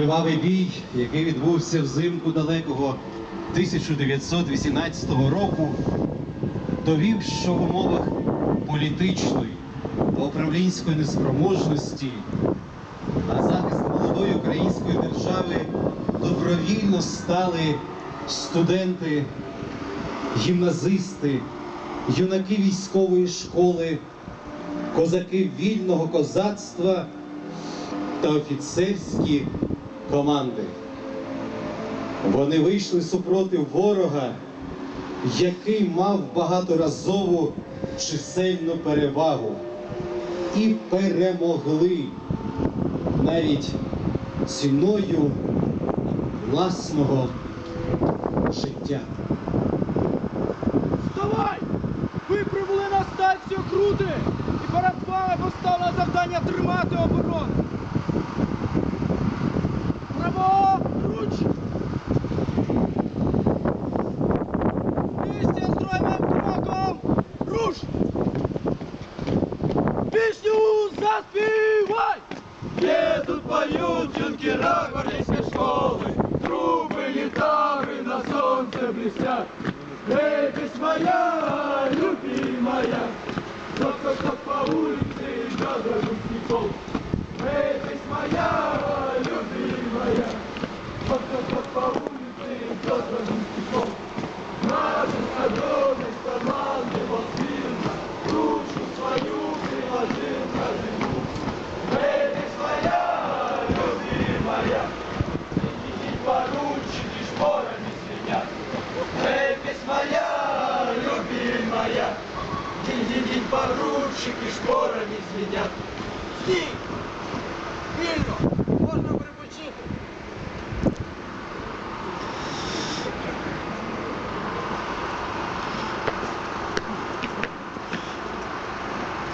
Кривавий бій, який відбувся взимку далекого 1918 року, довів, що в умовах політичної та управлінської неспроможності на захист молодої української держави добровільно стали студенти, гімназисти, юнаки військової школи, козаки вільного козацтва та офіцерські команди. Вони вийшли супротив ворога, який мав багаторазову чисельну перевагу, і перемогли навіть ціною власного життя. Вставай! Ви прибули на станцію Крути! І перед вами поставлено завдання тримати оборону! Руш! Пісню заспівай! Едут, поют юнкера гвардейской школы, Трубы, гитары на солнце блестят. Эй, песнь моя, любимая, Тот, кто кто по улице идет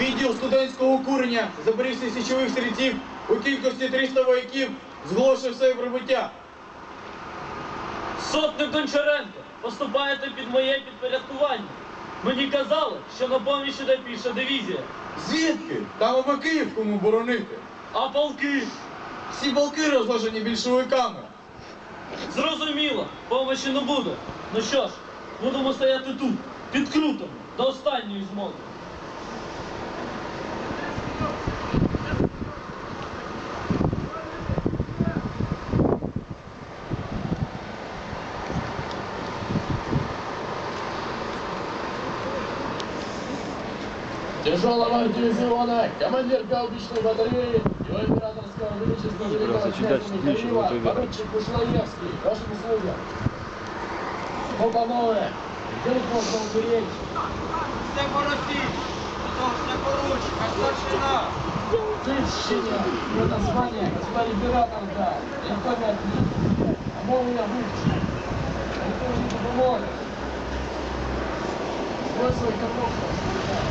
Відділ студентського курення Запорізьких січових стрільців у кількості 300 вояків зголошує своє прибуття. Сотник Гончаренко, поступаєте під моє підпорядкування. Мені казали, що на поміч іде піша дивізія. Звідки? Там аби Київ кому боронити. А полки? Всі полки розложені більшовиками. Зрозуміло, помочі не буде. Ну що ж, будемо стояти тут, під крутом, до останньої змоги. тяжелого дивизиона, командир гаубичной батареи его императорского величества великого князя Михаила, поручик Кушнаевский, вашим слугам. Ну, панове, теперь можно уберечь. Все поручик, потом все поручик, а старшина. Тыщина, его название, господин император, да, никто не отменит. А мол, я выучил. Никто не поможет. Смысл это просто.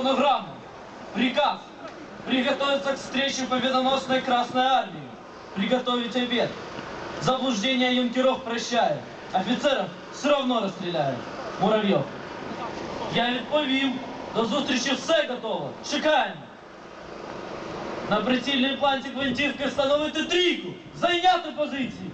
Отримана телефонограмма. Приказ. Приготовиться к встрече победоносной Красной Армии. Приготовить обед. Заблуждение юнкеров прощаю. Офицеров все равно расстреляю. Муравьев. Я відповім. До зустрічі все готово. Чекаємо. На прицільній планці гвинтівки встановити трійку. Зайняти позиції.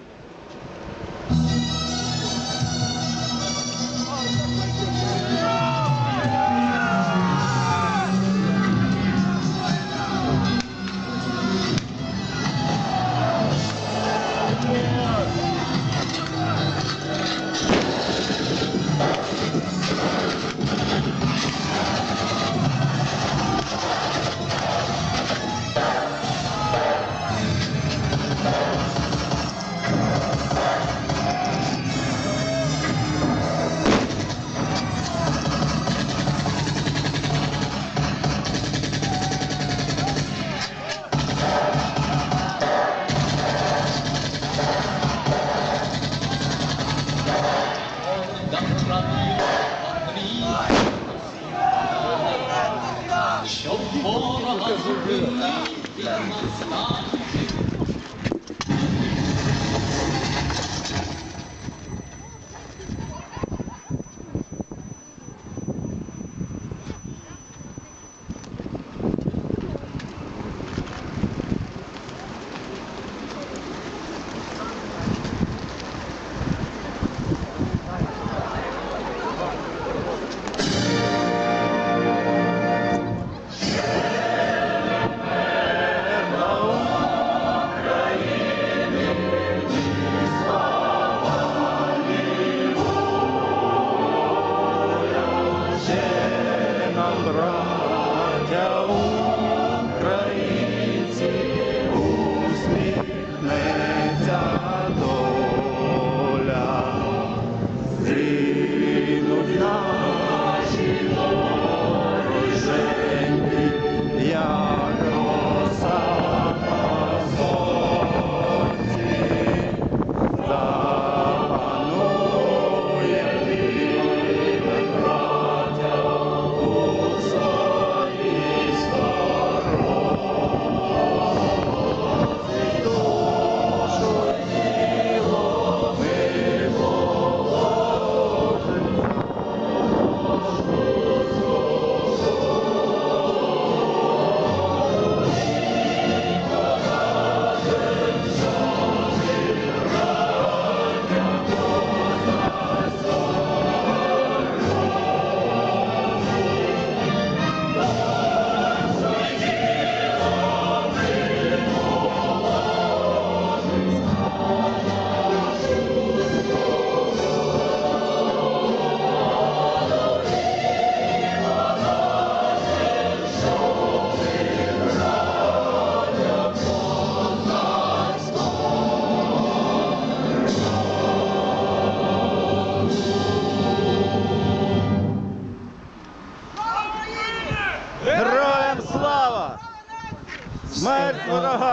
More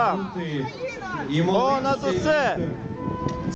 Ворогам! І Понад усе!